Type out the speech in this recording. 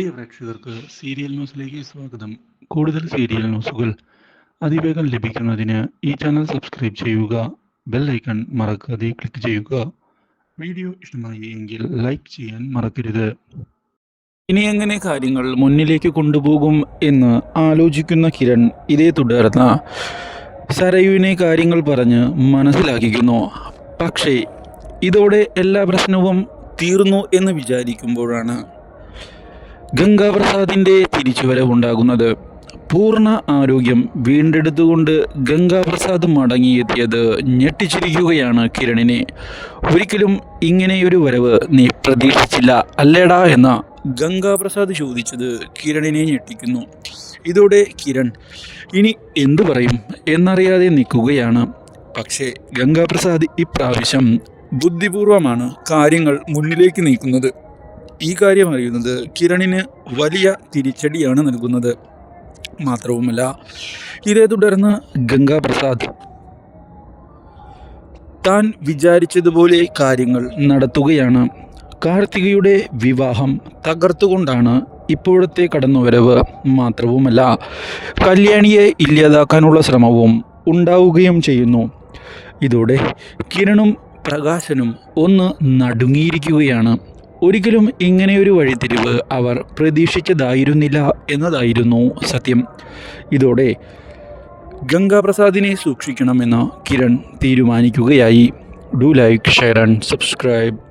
പ്രിയ പ്രേക്ഷകർക്ക് സീരിയൽ ന്യൂസിലേക്ക് സ്വാഗതം. കൂടുതൽ സീരിയൽ ന്യൂസുകൾ അതിവേഗം ലഭിക്കുന്നതിന് ഈ ചാനൽ സബ്സ്ക്രൈബ് ചെയ്യുക ബെൽ ഐക്കൺ മറക്കാതെ ക്ലിക്ക് ചെയ്യുക. വീഡിയോ ഇഷ്ടമായി എങ്കിൽ ലൈക്ക് ചെയ്യാൻ മറക്കരുത്. ഇനി എങ്ങനെ കാര്യങ്ങൾ മുന്നിലേക്ക് കൊണ്ടുപോകും എന്ന് ആലോചിക്കുന്ന കിരൺ ഇതേ തുടർന്ന് സരയുവിനെ കാര്യങ്ങൾ പറഞ്ഞ് മനസ്സിലാക്കിക്കുന്നു. പക്ഷേ ഇതോടെ എല്ലാ പ്രശ്നവും തീർന്നു എന്ന് വിചാരിക്കുമ്പോഴാണ് ഗംഗാപ്രസാദിന്റെ തിരിച്ചുവരവുണ്ടാകുന്നത് പൂർണ ആരോഗ്യം വീണ്ടെടുത്തുകൊണ്ട് ഗംഗാപ്രസാദ് മടങ്ങിയെത്തിയത് ഞെട്ടിച്ചിരിക്കുകയാണ് കിരണിനെ. ഒരിക്കലും ഇങ്ങനെയൊരു വരവ് നീ പ്രതീക്ഷിച്ചില്ല അല്ലേടാ എന്ന ഗംഗാപ്രസാദ് ചോദിച്ചത് കിരണിനെ ഞെട്ടിക്കുന്നു. ഇതോടെ കിരൺ ഇനി എന്തു പറയും? എന്നറിയാതെ നിൽക്കുകയാണ്. പക്ഷേ ഗംഗാപ്രസാദ് ഇപ്രാവശ്യം ബുദ്ധിപൂർവമാണ് കാര്യങ്ങൾ മുന്നിലേക്ക് നീക്കുന്നത്. ഈ കാര്യം അറിയുന്നത് കിരണിന് വലിയ തിരിച്ചടിയാണ് നൽകുന്നത്. മാത്രവുമല്ല ഇതേ തുടർന്ന് ഗംഗാപ്രസാദ് താൻ വിചാരിച്ചതുപോലെ കാര്യങ്ങൾ നടത്തുകയാണ്. കാർത്തികയുടെ വിവാഹം തകർത്തുകൊണ്ടാണ് ഇപ്പോഴത്തെ കടന്നുവരവ് മാത്രവുമല്ല കല്യാണിയെ ഇല്ലാതാക്കാനുള്ള ശ്രമവും ഉണ്ടാവുകയും ചെയ്യുന്നു. ഇതോടെ കിരണും പ്രകാശനും ഒന്ന് നടുങ്ങിയിരിക്കുകയാണ്. ഒരിക്കലും ഇങ്ങനെയൊരു വഴിത്തിരിവ് അവർ പ്രതീക്ഷിച്ചതായിരുന്നില്ല എന്നതായിരുന്നു സത്യം. ഇതോടെ ഗംഗാപ്രസാദിനെ സൂക്ഷിക്കണമെന്ന് Kiran തീരുമാനിക്കുകയായി. Do like share and subscribe